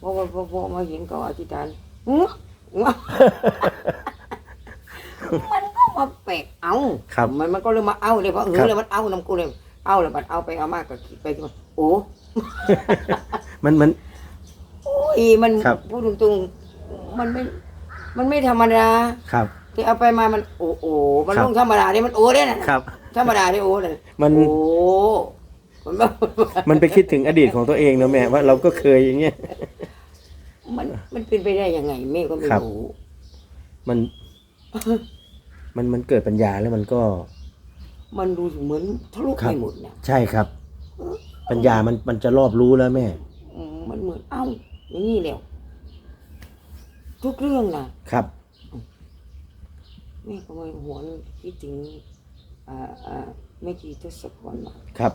พอพอพอพอมาเห็นก็อธิษฐานหัวหัวมันก็มาแปลกเอาครับมันมันก็เลยมาเอาเลยเพราะเออเลยมันเอานำกูเลยเอาเลยบัดเอาไปเอามากก็คิดไปคิดมาโอ้มันมันโอ้ยมันพูดตรงๆมันไม่ มันไม่ธรรมดาครับที่เอาไปมามันโอ้โอ้มันรับลงธรรมดาเนี่ยมันโอ้เนี่ยนะครับ ธรรมดาเนี่ยโอ้เลยมันโอ้มันแบบมันไปคิดถึงอดีตของตัวเองนะแม่ว่าเราก็เคยอย่างเงี้ย มันมันเป็นไปได้ยังไงแม่ก็ไม่ครับ รู้ มัน มันมันเกิดปัญญาแล้วมันก็มันดูเหมือนทะลุครัไปบหมดนะใช่ครับ ปัญญามันมันจะรอบรู้แล้วแม่ อืมมันเหมือนเอ้าอย่างนี้แล้วทุกเรื่องนะครับ แม่ก็ไม่หวนคิดถึงอ่าอ่าแม่ชีทศพรมา ครับ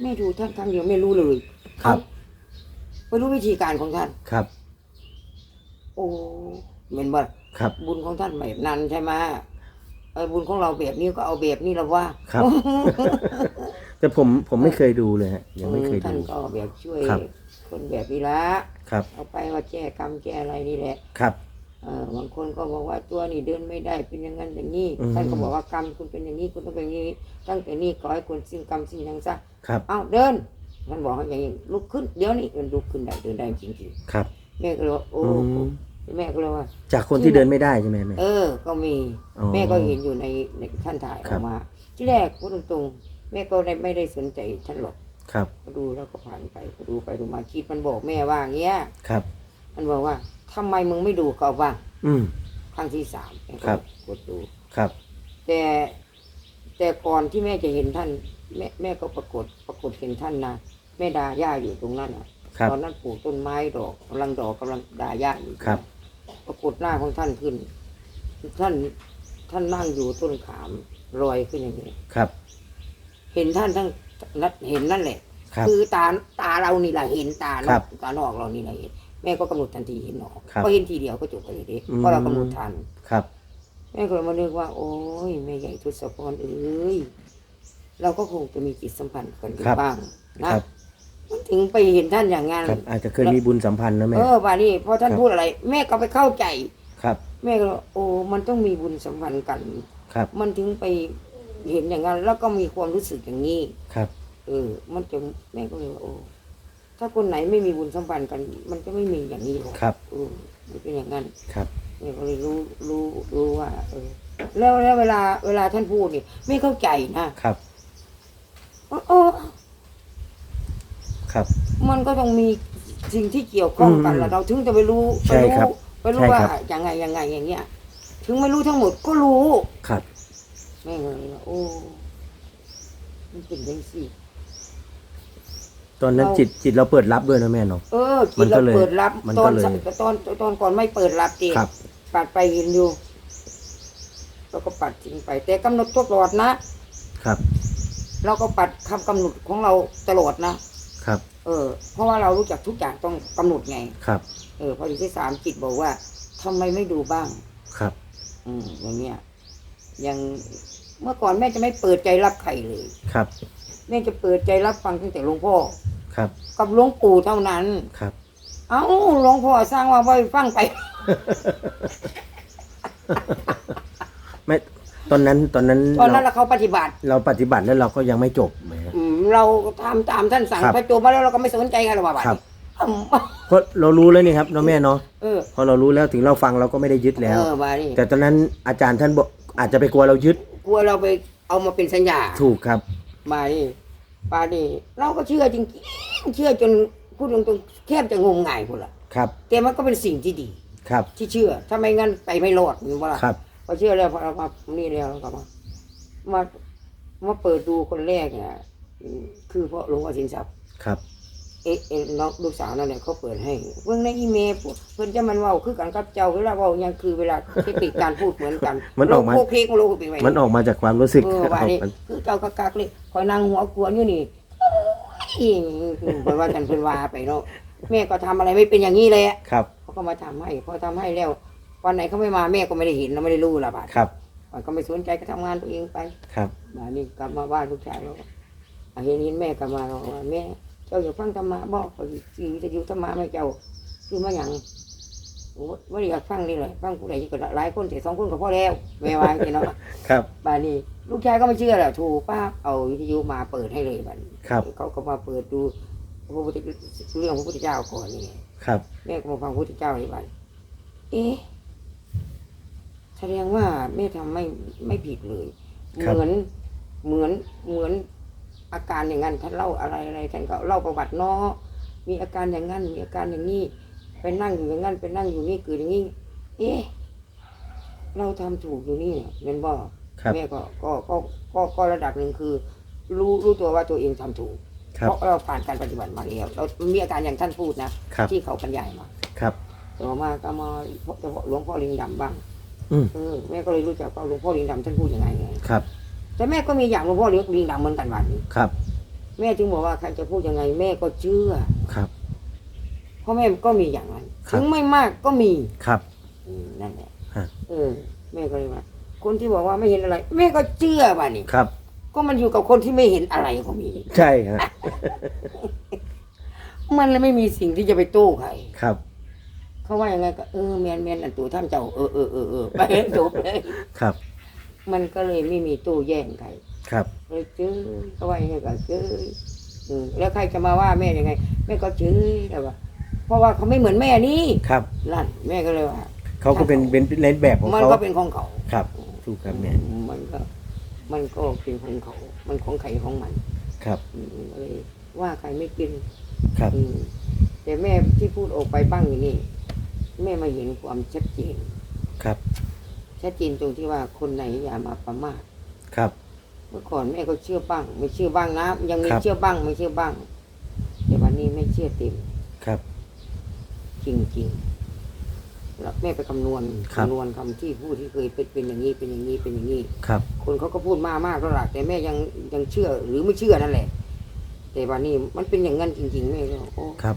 แม่ดูท่านครั้งเดียวไม่รู้เลยครับ เอ้า ไม่รู้วิธีการของท่าน ครับ โอ้เหมือนว่าครับ บุญของท่านแบบนั้นใช่ไหมเออบุญของเราแบบนี้ก็เอาแบบนี้แล้วว่าครับ แต่ผมผมไม่เคยดูเลยฮะยังไม่เคยท่าดู นก็แบบช่วย ครับ คนแบบนี้ละครับ เอาไปว่าแก้กรรมแก้อะไรนี่แหละ ครับ เออบางคนก็บอกว่าตัวนี่เดินไม่ได้เป็นอย่างนั้นอย่างนี้อืม ท่านก็บอกว่ากรรมคุณเป็นอย่างนี้คุณต้องเป็นอย่างนี้ ตั้งแต่นี้ขอให้คุณสิ้นกรรมสิ้นยังซะครับ เอ้าเดิน ท่านบอกให้อย่างนี้ลุกขึ้นเดี๋ยวนี้เดินลุกขึ้นได้เดินได้จริงครับ ๆแม่ก็เลยว่าโอ้อืม แม่ก็เลยว่า จากคนที่เดินไม่ได้ใช่ไหมแม่ เออ ก็มีอ๋อแม่ก็เห็นอยู่ในในท่านถ่ายอครัอบ กมา ที่แรกพูดตรงๆ แม่ก็ได้ไม่ได้สนใจท่านหรอกครับ ก็ดูแล้วก็ผ่านไปก็ดูไปดูมาคิดมันบอกแม่ว่าอย่างเงี้ย ครับ มันบอกว่าทำไมมึงไม่ดูเขาบ้างอืม ครั้งที่สามแม่ก็ครับ กดดู ครับ แต่แต่ก่อนที่แม่จะเห็นท่าน แม่แม่ก็ปรากฏปรากฏเห็นท่านนะ แม่ดาย่าอยู่ตรงนั้นอะครับ ตอนนั้นปลูกต้นไม้ดอกกำลังดอกกำลังดาย่าอยู่ครับ ปรากฏหน้าของท่านขึ้น ท่านท่านนั่งอยู่ต้นขามลอยขึ้นอย่างนี้ ครับเห็นท่านทั้งนัดเห็นนั่นแหละ ครับ คือตาตาเรานี่แหละเห็นตาครัเนาะบตานอกเรานี่แหละเห็นแม่ก็กำหนดทันทีเห็นหนอครับพอเห็นทีเดียวก็จบไปเลยดิอืม เพราะเรากำหนดทัน ครับ แม่ก็เลยมานึกว่า โอ้ยแม่ใหญ่ทศพรเอ้ยเราก็คงจะมีจิตสัมพันธ์กันอยู่ครับบ้างนะครับมัน ถึงไปเห็นท่านอย่างนั้นครับ อาจจะเคยมีบุญสัมพันธ์นะแม่ เออว่านี่พอท่านครับ พูดอะไร แม่ก็ไปเข้าใจ ครับ แม่ก็เลยโอ้มันต้องมีบุญสัมพันธ์กัน ครับ มันถึงไปเห็นอย่างนั้น แล้วก็มีความรู้สึกอย่างนี้ ครับ เออ มันจะแม่ก็เลยว่าโอ้ ถ้าคนไหนไม่มีบุญสัมพันธ์กัน มันก็ไม่มีอย่างนี้หรอกครับ เออมันเป็นอย่างนั้นครับ แม่ก็เลยรู้รู้รู้ว่า เออ แล้วแล้วเวลาเวลาท่านพูดนี่ไม่เข้าใจนะครับเออเออ ครับ มันก็ต้องมีสิ่งที่เกี่ยวข้องกันอืมแล้วเราถึงจะไปรู้ไปใช่รู้ครับไปรู้ใช่ว่าครับยังไงยังไงอย่างเงี้ย ถึงไม่รู้ทั้งหมดก็รู้ครับ แม่ก็เลยว่าโอ้มันเป็นยังสิ ตอนนั้นเรา จิตจิตเราเปิดรับด้วยนะแม่เนาะ เออมักินนก็เราเลยเปิดรับมันตก็อนเลยสัตอนตอนก่อนไม่เปิดรับเองครับ ปัดไปเห็นอยู่เราก็ปัดทิ้งไป แต่กำหนดตลอดนะ ครับ เราก็ปัดคำกำหนดของเราตลอดนะครับ เออ เพราะว่าเรารู้จักทุกอย่างต้องกำหนดไง ครับ เออพอดีที่สามจิตบอกว่าทำไมไม่ดูบ้าง ครับ อืมอย่างเงี้ยยังเมื่อก่อนแม่จะไม่เปิดใจรับใครเลย ครับ แม่จะเปิดใจรับฟังตั้งแต่หลวงพ่อ ครับ กับหลวงปู่เท่านั้น ครับ เอ้าหลวงพ่อสร้างว่าไว้ฟังไป ไม่ ตอนนั้น ตอนนั้นตอนนั้นเราเราเขาปฏิบัติ เราปฏิบัติแล้วเราก็ยังไม่จบแหมอืม เราทำตามท่านสั่งครับพอจบมาแล้วเราก็ไม่สนใจกันหรอกว่าบัดครับนี้อืมเพราะเรารู้แล้วนี่ครับน้องแม่เนาะเออพอเรารู้แล้วถึงเราฟังเราก็ไม่ได้ยึดแล้ว เออบานี่แต่ตอนนั้นอาจารย์ท่านบอกอาจจะไปกลัวเรายึดกลัวเราไปเอามาเป็นสัญญาถูกครับ บานี่บานี่เราก็เชื่อจริงๆเชื่อจนพูดตรงๆแทบจะงมงายคนละครับแต่มันก็เป็นสิ่งที่ดี ครับ ที่เชื่อ ถ้าไม่งั้นไปไม่รอดมันว่าล่ะครับ พอเชื่อแล้วพอเรามานี่แล้วเราก็มา มา มาเปิดดูคนแรกเนี่ยอืม คือเพราะหลวงพ่อสินทรัพย์ครับ เอ๊ะเอ๊ะน้องลูกสาวนั่นแหละเขาเปิดให้เพิ่งในอีเมลเพิ่นจะมันเว้าคือกันกับเจ้าเวลาเว้ายังคือเวลาเทคนิคการพูดเหมือนกันมันออกมาโลกเพลงโลกเพลงไว้มันออกมาจากความรู้สึกเออว่าออกนี่มาคือเจ้ากักกักเลยคอยนั่งหัวกวนอยู่นี่อิงเพิ่นว่ากันเพิ่นว่าไปเนาะแม่ก็ทำอะไรไม่เป็นอย่างนี้เลยอะครับเขาก็มาทำให้พอทำให้แล้ววันไหนเขาไม่มาแม่ก็ไม่ได้เห็นเราไม่ได้รู้ละบาดครับมันก็ไม่สนใจก็ทำงานตัวเองไป ครับมานี่กลับมาบ้านลูกชายเราอะ เห็นเห็นแม่กลับมาเราว่าแม่ เจ้าอย่าฟังธรรมะบอกไปสิจะอยู่ธรรมะไหม่เจ้าคือมาอย่างโอ้ว่าอยากฟังนี่แหละฟังผู้ใดก็หลายคนแต่สองคนก็พอแล้วแม่ว่าอย่างนี้เนาะครับบ้านนี้ลูกชายก็ไม่เชื่อแหละถูกป้าเอาวิทยุมาเปิดให้เลยบ้านนี้ครับเขาก็มาเปิดดูพระพุทธเรื่องพระพุทธเจ้าก่อนนี่ไงครับแม่ก็มาฟังพระพุทธเจ้าในบ้านเอ๊ะแสดงว่าแม่ทำไม่ไม่ผิดเลยครับเหมือนเหมือนเหมือน อาการอย่างนั้นท่านเล่าอะไรอะไรท่านก็เล่าประวัติเนาะมีอาการอย่างนั้นมีอาการอย่างนี้ไปนั่งอยู่อย่างนั้นไปนั่งอยู่นี่เกิดอย่างนี้ เอ๊ะเราทำถูกอยู่นี่เนี่ยเป็นบ่ครับแม่ก็ก็ก็ก็ก็ระดับหนึ่งคือ รู้รู้ตัวว่าตัวเองทำถูกครัเพบราะเราผ่านการปฏิบัติมาแล้วเรามีอาการอย่างท่านพูดนะครับที่เขาบรรยายมาครับต่อมาก็มาเฉพาะหลวงพ่อลิงดำบ้างอืมเออแม่ก็เลยรู้จักว่าหลวงพ่อลิงดำท่านพูดยังไงไงครับ แต่แม่ก็มีอย่างหลวงพ่อลิงดำเหมือนกันวันนี้ครับ แม่จึงบอกว่าใครจะพูดยังไง แม่ก็เชื่อครับ เพราะแม่ก็มีอย่างนั้นครับ ถึงไม่มากก็มีครับ อืมนั่นแหละฮะ เออ แม่ก็เลยว่าคนที่บอกว่าไม่เห็นอะไร แม่ก็เชื่อว่านี่ครับ ก็มันอยู่กับคนที่ไม่เห็นอะไรก็มี ใช่ฮะมันเลยไม่มีสิ่งที่จะไปโต้ใคร ครับ เขาว่ายังไงก็เออแมนแมนอันตัวท่านเจ้าเออเออเออเออไปจบเลย ครับ มันก็เลยไม่มีตู้แย่งใครครับ เลยเจอเขาว่ายังไงก็เจออืมแล้วใครจะมาว่าแม่ยังไงแม่ก็เจอแต่ว่า เพราะว่าเขาไม่เหมือนแม่นี่ครับลั่นแม่ก็เลยว่า เขาก็เป็นเป็นเลนแบบของมันเขาก็เป็นของเขา ครับถูกครับแม่มันก็ มันก็เป็นของเขา มันของใครของมันครับอืมเลยว่าใครไม่เป็น ครับ อืมแต่แม่ที่พูดออกไปบ้างอย่างนี้แม่มาเห็นความชัดเจนครับ ชัดเจนตรงที่ว่าคนไหนอย่ามาประมาทครับ เมื่อก่อนแม่ก็เชื่อบ้าง ไม่เชื่อบ้างนะยังมีครับ เชื่อบ้างไม่เชื่อบ้าง แต่วันนี้ไม่เชื่อเต็ม ครับ จริงๆแล้วแม่ไปคำนวณครับคำนวณคำที่พูดที่เคยเป็นเป็นอย่างนี้เป็นอย่างนี้เป็นอย่างนี้ ครับ คนเขาก็พูดมากมากแล้วล่ะแต่แม่ยังยังเชื่อหรือไม่เชื่อนั่นแหละ แต่วันนี้มันเป็นอย่างนั้นจริงๆแม่ก็โอ้ครับ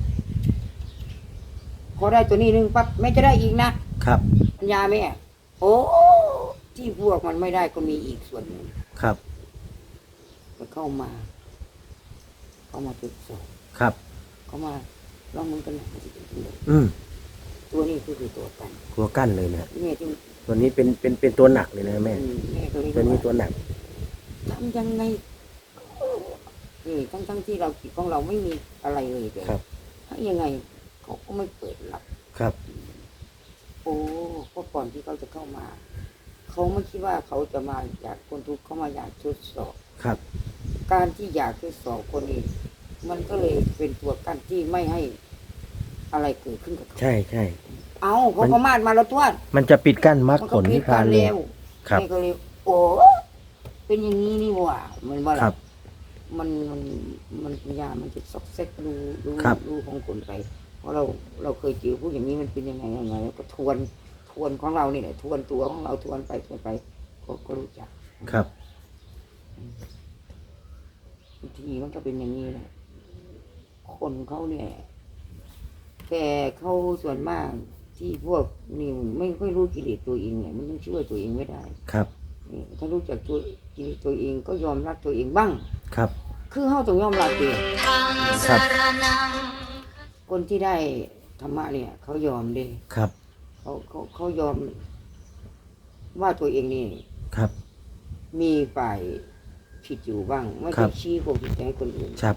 พอได้ตัวนี้นึงปั๊บแม่จะได้อีกนะครับ ปัญญาแม่ โอ้ที่พวกมันไม่ได้ก็มีอีกส่วนหนึ่งครับ มันเข้ามา เข้ามาตรวจสอบครับ เข้ามาลองมันกันหน่อยมันจะเป็นยังไงอืมตัวนี้คือคือตัวกันตัวกั้นเลยนะแม่จึงตัวนี้เป็นเป็นเป็นตัวหนักเลยนะแม่อืมแม่ก็เลยตัวนี้ว่าตัวหนัก ทำยังไงนี่ทั้งทั้งๆที่เราจิตของเราไม่มีอะไรเลยแต่ครับถ้ายังไงเขาก็ไม่เปิดรับ ครับโอ้ เพราะก่อนที่เขาจะเข้ามา เขาไม่คิดว่าเขาจะมาอยากคนทุกข์เขามาอยากทดสอบ ครับ การที่อยากทดสอบคนอื่นมันก็เลยเป็นตัวกั้นที่ไม่ให้อะไรเกิดขึ้นกับเขาใช่ใช่ เอาเขาประมาทมาแล้วทวดมันจะปิดกั้นมรรคมันผก็ลพินิดพกัพานนเลยเร็วครับแม่ก็เลยโอ้เป็นอย่างนี้นี่หว่ามันว่าครับ มันมันมันปัญญามันจะซอกเซ็กดูดูครับ ดูของคนไป เพราะเราเราเคยเจอผู้อย่างนี้มันเป็นยังไงยังไงแล้วก็ทวนทวนของเรานี่แหละทวนตัวของเราทวนไปทวนไปก็ก็รู้จักครับบางทีมันก็เป็นอย่างนี้แหละคนเขาเนี่ยแต่เขาส่วนมากที่พวกนี่ไม่ค่อยรู้กิเลสตัวเองเนี่ยมันยังช่วยตัวเองไม่ได้ ครับนี่ถ้ารู้จักตัวกิเลสตัวเองก็ยอมรับตัวเองบ้าง ครับ คือเขาต้องยอมรับตัวเองครับ คนที่ได้ธรรมะเนี่ย เขายอมเด้ครับ เขาเขาเขายอม ว่าตัวเองนี่ครับ มีฝ่ายผิดอยู่บ้าง ไม่ครัได้บ ชี้ความผิดให้คนอื่นครับ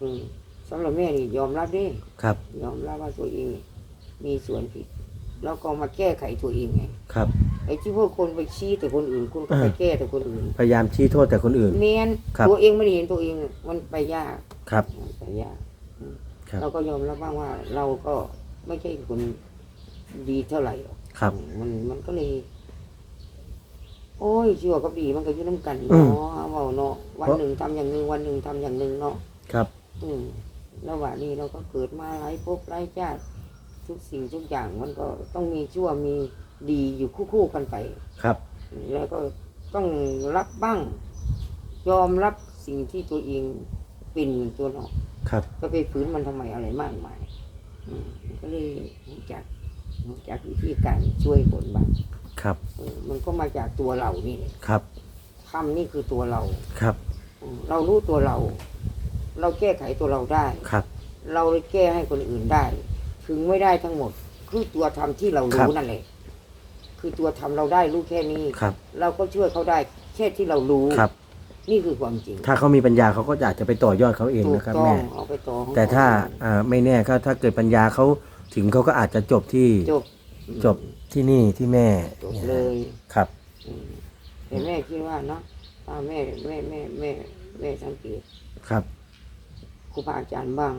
อืมสำหรับแม่นี่ยอมรับเด้ครับยอมรับว่าตัวเองมีส่วนผิด แล้วก็มาแก้ไขตัวเองไงครับ ไอ้ที่พวกคนไปชี้แต่คนอื่นคุณก็ไปอ่า แก้แต่คนอื่นพยายามชี้โทษแต่คนอื่น เมนครับ ตัวเองไม่ได้เห็นตัวเอง มันไปยากครับ มันไปยากอืม ครับ เราก็ยอมรับบ้างว่า เราก็ไม่ใช่คนดีเท่าไหร่หรอกครับ มันมันก็เลย โอ้ยชั่วกับดีมันก็อยู่น้ำกันอืม เนาะเว่าเนาะวันหนึ่งทำอย่างหนึ่งวันหนึ่งทำอย่างหนึ่งเนาะ ครับ อืมระหว่างนี้เราก็เกิดมาหลายภพหลายชาติทุกสิ่งทุกอย่างมันก็ต้องมีชั่วมีดีอยู่คู่ๆกันไป ครับ แล้วก็ต้องรับบ้าง ยอมรับสิ่งที่ตัวเองเป็นตัวเนาะ ครับ ก็ไปฝืนมันทำไมอะไรมากมายอืมก็เลยรู้จักรู้จักวิธีการช่วยคนบ้างครับเออมันก็มาจากตัวเรานี่แหละครับทำนี่คือตัวเราครับอืมเรารู้ตัวเรา เราแก้ไขตัวเราได้ครับ เราเลยแก้ให้คนอื่นได้ ถึงไม่ได้ทั้งหมด คือตัวทำที่เราครัรู้บนั่นแหละคือตัวทำเราได้รู้แค่นี้ครับ เราก็ช่วยเขาได้แค่ที่เรารู้ครับ นี่คือความจริงถ้าเขามีปัญญาเขาก็อาจจะไปต่อยอดเขาเองถูกนะครับต้องแม่เอาไปต่อของแต่ถ้าเขอ่าไม่แน่ก็ถ้าเกิดปัญญาเขาถึงเขาก็อาจจะจบที่จบจบที่นี่ที่แม่จบเลยครับอืมแต่แม่คิดว่าเนาะตาแม่แม่แม่แม่แม่สังเกตครับครูบาอาจารย์บ้าง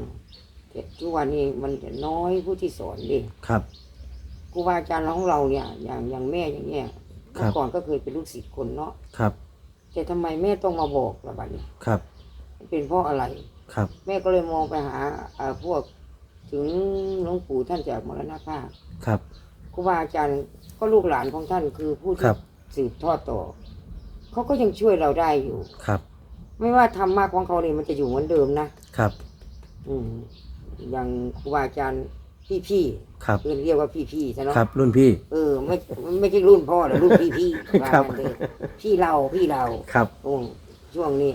แต่ทุกวันนี้มันจะน้อยผู้ที่สอนดิครับครูบาอาจารย์ของเราเนี่ย อย่างอย่างแม่อย่างเงี้ยครัเมื่อบก่อนก็เคยเป็นลูกศิษย์คนเนาะครับ แต่ทำไมแม่ต้องมาบอกละบัดนี้ครับ เป็นเพราะอะไรครับ แม่ก็เลยมองไปหาเอ่อพวกถึงหลวงปู่ท่านจากมรณภาพครับครูบาอาจารย์ก็ลูกหลานของท่านคือผู้คที่รับสืบทอดต่อเขาก็ยังช่วยเราได้อยู่ครับ ไม่ว่าธรรมะของเขาเนี่ยมันจะอยู่เหมือนเดิมนะครับ อืมอย่างครูบาอาจารย์ พี่ครับๆเพื่อนเรียกว่าพี่ๆใช่เนาะครับ รุ่นพี่ เออไม่ไม่ใช่รุ่นพ่อหรือรุ่นพี่ๆว่าครับกันเถอะพี่เราพี่เราครับโอ้ช่วงนี้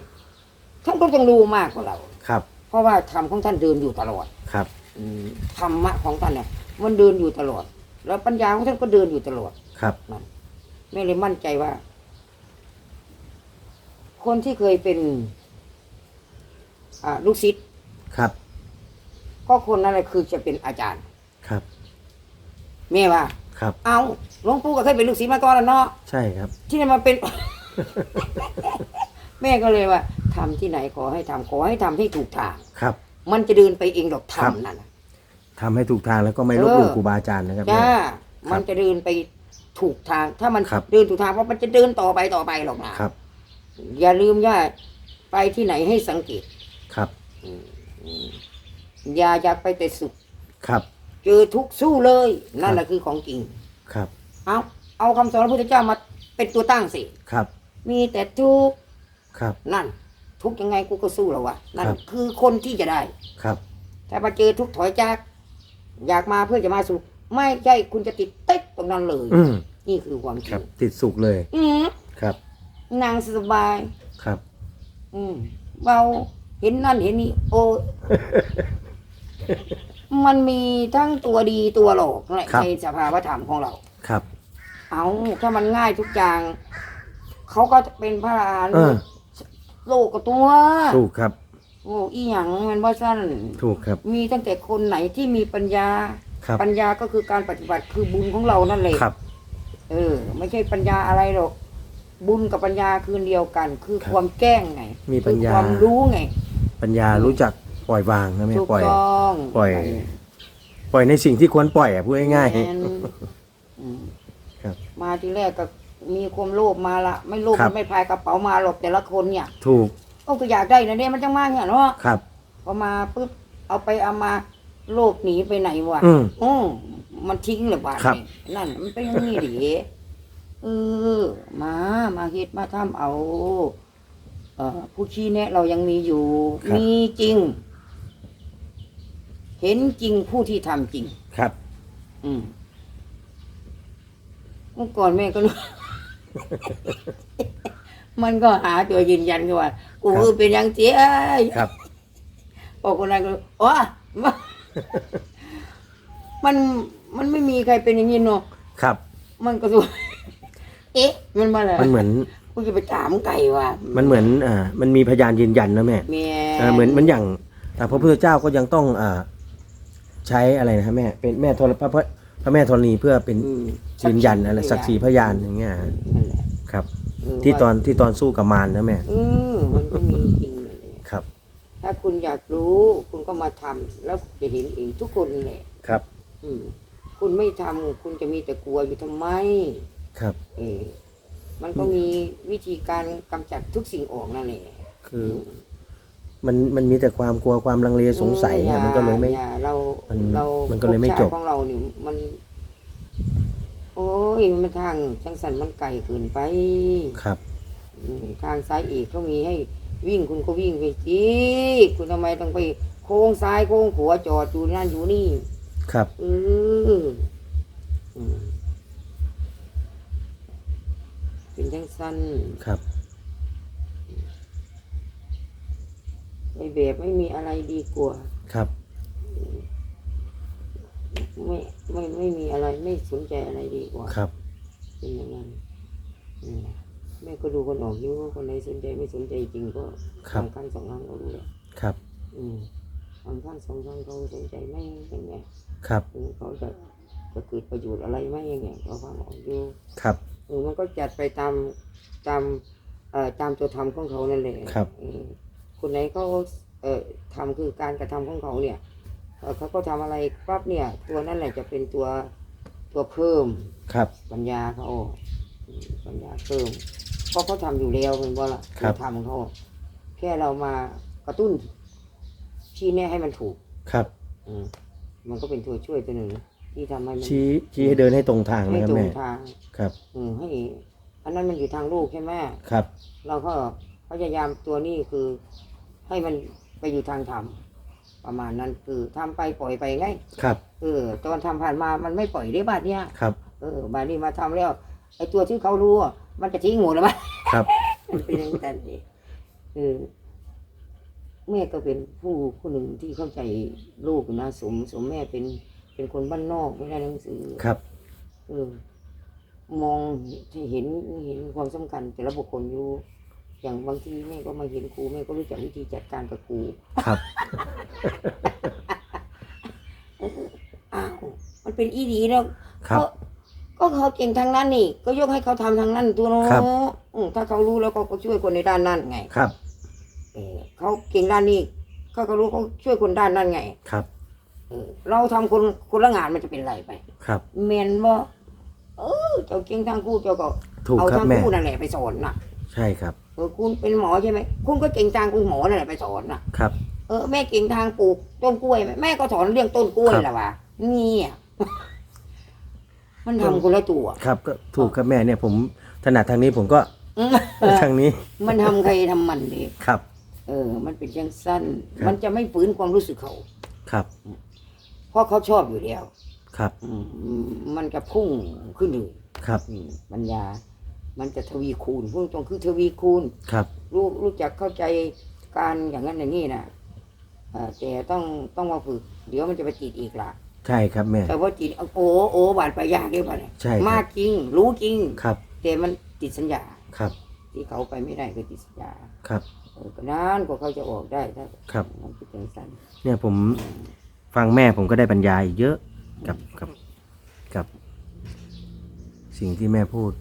ท่านก็ต้องรู้มากกว่าเราครับ เพราะว่าธรรมของท่านเดินอยู่ตลอดครับอืมธรรมะของท่านเนี่ยมันเดินอยู่ตลอด แล้วปัญญาของท่านก็เดินอยู่ตลอดครับนั่นแม่เลยมั่นใจว่า คนที่เคยเป็นอ่าลูกศิษย์ครับ ก็คนนั้นแหละคือจะเป็นอาจารย์ ครับ แม่ว่า ครับ เอาหลวงปู่ก็เคยเป็นลูกศิษย์มาก่อนแล้วเนาะใช่ครับ ที่นี่มาเป็น แม่ก็เลยว่าทำที่ไหนขอให้ทำขอให้ทำให้ถูกทาง ครับ มันจะเดินไปเองดอกครับ ทำนั่นน่ะ ทำให้ถูกทางแล้วก็ไม่ลบหลู่เออ ครูบาอาจารย์นะครับจ้าแม่มันจะเดินไปถูกทาง ถ้ามันครับ เดินถูกทางเพราะมันจะเดินต่อไปต่อไปหรอกนะครับ อย่าลืมว่าไปที่ไหนให้สังเกตครับ อืมอืม อย่าอยากไปแต่สุข ครับ เจอทุกข์สู้เลย นั่นแหละคือของจริง ครับ เอาเอาคำสอนพระพุทธเจ้ามาเป็นตัวตั้งสิ ครับ มีแต่ทุกข์ครับ นั่น ทุกข์ยังไงกูก็สู้แล้ววะนั่นครับ คือคนที่จะได้ ครับ ถ้ามาเจอทุกข์ถอยจาก อยากมาเพื่อจะมาสุข ไม่ใช่คุณจะติดเต๊กตรงนั้นเลย อืมนี่คือความจคริรับ งติดสุขเลย อืมครับ นางสบาย ครับ อืมเบาเห็นนั่นเห็นนี่โอ้ มันมีทั้งตัวดีตัวหลอกในในสภาวธรรมของเรา ครับ เอาถ้ามันง่ายทุกอย่างเขาก็เป็นพระอรหันต์เออ โลกกับตัวถูกครับ โอ้อีหยังมันว่าสั้นถูกครับ มีตั้งแต่คนไหนที่มีปัญญา ครับ ปัญญาก็คือการปฏิบัติคือบุญของเรานั่นแหละ ครับ เออ ไม่ใช่ปัญญาอะไรหรอก บุญกับปัญญาคืออนเดียวกัน คือครับความแก้งไงมีปัญญา คือความรู้ไง ปัญญารู้จัก ปล่อยวางนะแม่ถูกปล่อย ต้องปล่อย ปล่อยในสิ่งที่ควรปล่อยอะพูดง่าย แม่นอืมครับมาทีแรกก็มีความโลภมาละไม่โลภครับ มันไม่พายกระเป๋ามาหรอกแต่ละคนเนี่ยๆถูกก็คืออยากได้นะเนี่ยมันจังมากเนี่ยเนาะครับ พอมาปุ๊บเอาไปเอามาโลภหนีไปไหนวะอืมอืมมันทิ้งเลยบ้านครับ นี่นั่น มันเป็นอย่างนี้ดิเออ มามาเฮ็ดมาทำเอา เอ่อผู้ชี้แนะเรายังมีอยู่ ครับ มีจริง เห็นจริงผู้ที่ทำจริง ครับ อืมเมื่อก่อนแม่ก็รู้ มันก็หาตัวยืนยันกันว่ากูครับ เป็นอยังเสียครับพอคนนั้นก็อ๋อมันมันมันไม่มีใครเป็นอย่างนี้เนาะครับ มันก็ตัว เอ๊ะ มันมาอะไรมันเหมือน กูจะไปถามไก่ว่ามันเหมือนอ่ามันมีพยานยืนยันนะแม่ แม่ อ่าเหมือนเหมือนอย่างอ่าพระพุทธเจ้าก็ยังต้องอ่า ใช้อะไรนะครับแม่เป็นแม่ธรพระพระพระแม่ธรณีเพื่อเป็นอืมยืนยันอะไรสักขีพยานอย่างเงี้ยนั่นแหละครับเออที่ตอนว่าที่ตอนสู้กับมารนะแม่เออมันก็มีจริงนั่นแหละครับ ถ้าคุณอยากรู้ คุณก็มาทำแล้วจะเห็นเองทุกคนแหละครับอืมคุณไม่ทำคุณจะมีแต่กลัวอยู่ทำไม ครับ เออมันก็มีวิธีการกำจัดทุกสิ่งออกนั่นแหละคือมันมันมีแต่ความกลัวความลังเลสงสัยออะอมันก็เลยไม่ อาอาเรา มันเรามันก็เลยไม่ภพชาจติบของเราเนี่ยมัน โอ้ยมันทางจังสันมันไกลเกินไปครับอืมทางซ้ายอีกเขามีให้วิ่งคุณก็วิ่งไปจีคุณทำไมต้องไปโค้งซ้ายโค้งขวาจอดอยู่นั่นอยู่นี่ ครับเอออืมเป็นจังสันครับเในแบบไม่มีอะไรดีกว่า ครับ ไม่ไม่ไม่มีอะไรไม่สนใจอะไรดีกว่าครับ เป็นอย่างนั้นอืมแม่ก็ดูคนออกอยู่ว่าคนไหนสนใจไม่สนใจจริงก็ครับบางครั้งสองครั้งก็รู้แล้วครับ อืมบางครั้งสองครั้งเขาสนใจไม่ยังไงครับ เออเขาจะจะเกิดประโยชน์อะไรไหมยังไงเขาฟังออกอยู่ ครับ เออมันก็จัดไปตามตามเอ่อตามตัวธรรมของเขานั่นแหละครับ เออคนไหนเขาเอ่อทำคือการกระทำของเขาเนี่ย เอ่อเขาก็ทำอะไรปั๊บเนี่ย ตัวนั่นแหละจะเป็นตัวตัวเพิ่มครับ ปัญญาเขาอืมปัญญาเพิ่มเพราะเขาทำอยู่แล้วเป็นว่าล่ะครับทำของเขาแค่เรามากระตุ้นชี้แนะให้มันถูกครับอืมมันก็เป็นตัวช่วยตัวหนึ่งที่ทำให้มันชี้ชี้ให้เดินให้ตรงทางให้นะครับตรแม่งทางครับ อืมให้อันนั้นมันอยู่ทางลูกใช่ไหมครับ เราก็พยายามตัวนี้คือให้มันไปอยู่ทางธรรม ประมาณนั้นคือทำไปปล่อยไปไงครับ เออ ตอนทำผ่านมามันไม่ปล่อยได้บาดเนี้ยครับ เออบาดนี้มาทำแล้วไอ้ตัวที่เขารู้อะมันจะทิ้งหมดแล้วมั้ยครับมันเป็นอย่างนั้นเองเออแม่ก็เป็นผู้ผู้หนึ่งที่เข้าใจลูกนะสมสมแม่เป็นเป็นคนบ้านนอกไม่ได้หนังสือครับเออมองเห็นเห็นความสำคัญแต่ละบุคคลอยู่อย่างบางทีแม่ก็มาเห็นครูแม่ก็รู้จักวิธีจัดการกับครูครับ อ้าวมันเป็นอีดีแล้วครับ ก็ก็เขาเก่งทางนั้นนี่ ก็ยกให้เขาทำทางนั้นตัวเนาะครับ อืมถ้าเขารู้แล้วก็ก็ช่วยคนในด้านนั้นไงครับ เออเขาเก่งด้านนี้เขาก็รู้เขาช่วยคนด้านนั้นไงครับ เออเราทำคนคนละงานมันจะเป็นไรไปครับเมนบ่เออเจ้าเก่งทางครูเจ้าก็ถูกเอาครับทางแม่ครูนั่นแหละไปสอนน่ะใช่ครับ เออคุณเป็นหมอใช่ไหมคุณก็เก่งทางคุณหมอนั่นแหละไปสอนน่ะ ครับ เออแม่เก่งทางปลูกต้นกล้วยไหมแม่ก็สอนเรื่องต้นกล้วยครับแหละวะนี่อะมันทำคนละตัวครับ ก็ถูกครับแม่เนี่ย ผมถนัดทางนี้ผมก็อืมทางนี้ มันทำใครทำมันเด็ครับ เออ มันเป็นจังสั้นครับมันจะไม่ฝืนความรู้สึกเขา ครับ เพราะเขาชอบอยู่แล้วครับอืมมันจะพุ่งขึ้นเลยครับอืมปัญญา มันจะทวีคูณพูดตรงคือทวีคูณครับ รู้รู้จักเข้าใจการอย่างนั้นอย่างนี้นะ เอ่อแต่ต้องต้องมาฝึก เดี๋ยวมันจะไปติดอีกละใช่ครับแม่ แต่ว่าติดโอ้โอ้บาดไปยากได้ป่ะเนี่ยใช่ครับ มากจริง รู้จริง ครับแต่มันติดสัญญา ครับที่เขาไปไม่ได้คือติดสัญญาครับเออก็นานกว่าเขาจะออกได้ถ้าครับ มันเป็นจังสั้นเนี่ยผมฟังแม่ผมก็ได้บรรยายเยอะกับกับกับ สิ่งที่แม่พูด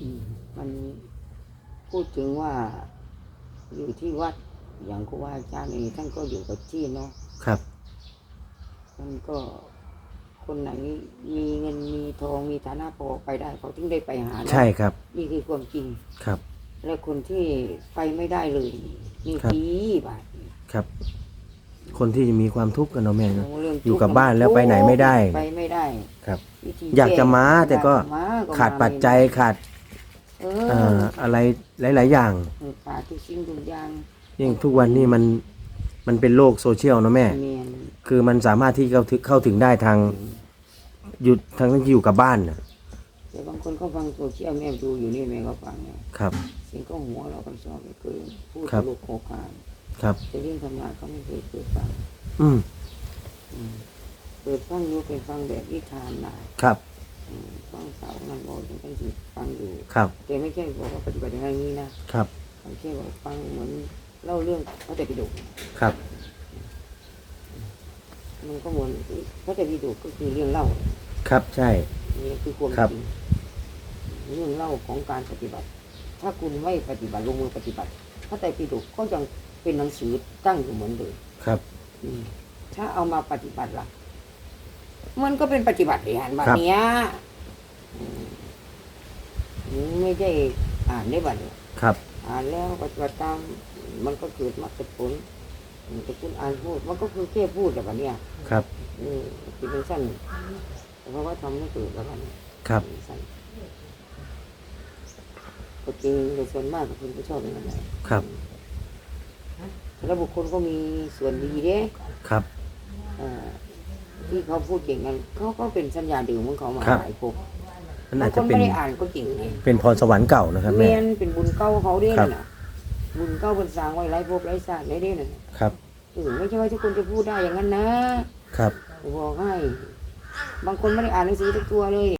อืมมันพูดถึงว่าอยู่ที่วัด อย่างครูบาอาจารย์นี่ท่านก็อยู่กับที่เนาะครับ มันก็คนไหนมีเงินมีทองมีฐานะพอไปได้เขาถึงได้ไปหานะใช่ครับนี่คือความจริง ครับ และคนที่ไปไม่ได้เลยนี่ครับ ดีบาทครับ คนที่มีความทุกข์กันเนาะแม่เนอะเรื่องอยู่กับบ้านแล้วไปไหนไม่ได้ ไปไม่ได้ครับ วิธีอยากจะมาแต่ก็ อยากจะมาก็ขาดมปัจจัยไม่ไขาดเอเอ่อออะไรหลาย ๆ อย่างขาดทุกสิ่งทุกอย่าง ยิ่งทุกวันนี้มันมันเป็นโลกโซเชียลเนอะแม่เมียนคือมันสามารถที่เข้าถึงเข้าถึงได้ทางอยู่ทางที่อยู่กับบ้านน่ะแต่บางคนเขาฟังโซเชียลแม่ดูอยู่นี่แม่ก็ฟังเนี่ยครับ เสียงก็หัวเราก็ชอบไม่เคยพูดครับ ตลกโคคานครับ แต่เรื่องธรรมะเขาไม่เคยเปิดฟังอืมอืมเปิดฟังอยู่เป็นฟังแบบนิทานนะครับอืมฟังเสานั่นบอกอย่างนั้นสิฟังอยู่ครับแต่ไม่ใช่บอกว่าปฏิบัติอย่างนี้นะ ครับไม่ใช่ว่าฟังเหมือน เล่าเรื่องพระแต่พิฎกครับ มันก็เหมือนพระแต่พิฎกก็คือเรื่องเล่าครับใช่ นี่คือความครับ จริงเรื่องเล่าของการปฏิบัติ ถ้าคุณไม่ปฏิบัติลงมือปฏิบัติพระไตรปิฎกก็ยังเป็นหนังสือตั้งอยู่เหมือนเดิมครับ อืมถ้าเอามาปฏิบัติล่ะ มันก็เป็นปฏิบัติเลยหันแบบครับเนี้ยอืมไม่ใช่อ่านได้บัดเนี่ยครับอ่อ่านแล้วปฏิบัติตาม มันก็เกิดมรรคผลอืมแต่คุณอ่านพูด มันก็คือแค่พูดแต่แบบเนี้ยครับ อืมคือเป็นสั้นเพราะว่าทำไม่เกิดแล้วมันครับสั้นก็จริงโดยส่วนมากคนก็ชอบอย่างนั้นแหละครับ แล้วบุคคลก็มีส่วนดีเด้ครับเอ่อที่เขาพูดเก่งกันเขาก็เป็นสัญญาดื่มของเขามาครับหลายภพนั่นบาอางจคจะนเป็นไม่ได้อ่านก็เก่งไงเป็นพรสวรรค์เก่านะครับเมแม่นเป็นบุญเก่าเขาเด้ครับน่ะ บุญเก้าบุญสร้างไว้ไร้ภพไร้ศาสตร์ได้เด้น่ะครับเออไม่ใช่ว่าทุกคนจะพูดได้อย่างนั้นนะครับ บอกให้ บางคนไม่ได้อ่านหนังสือทุกตัวเลย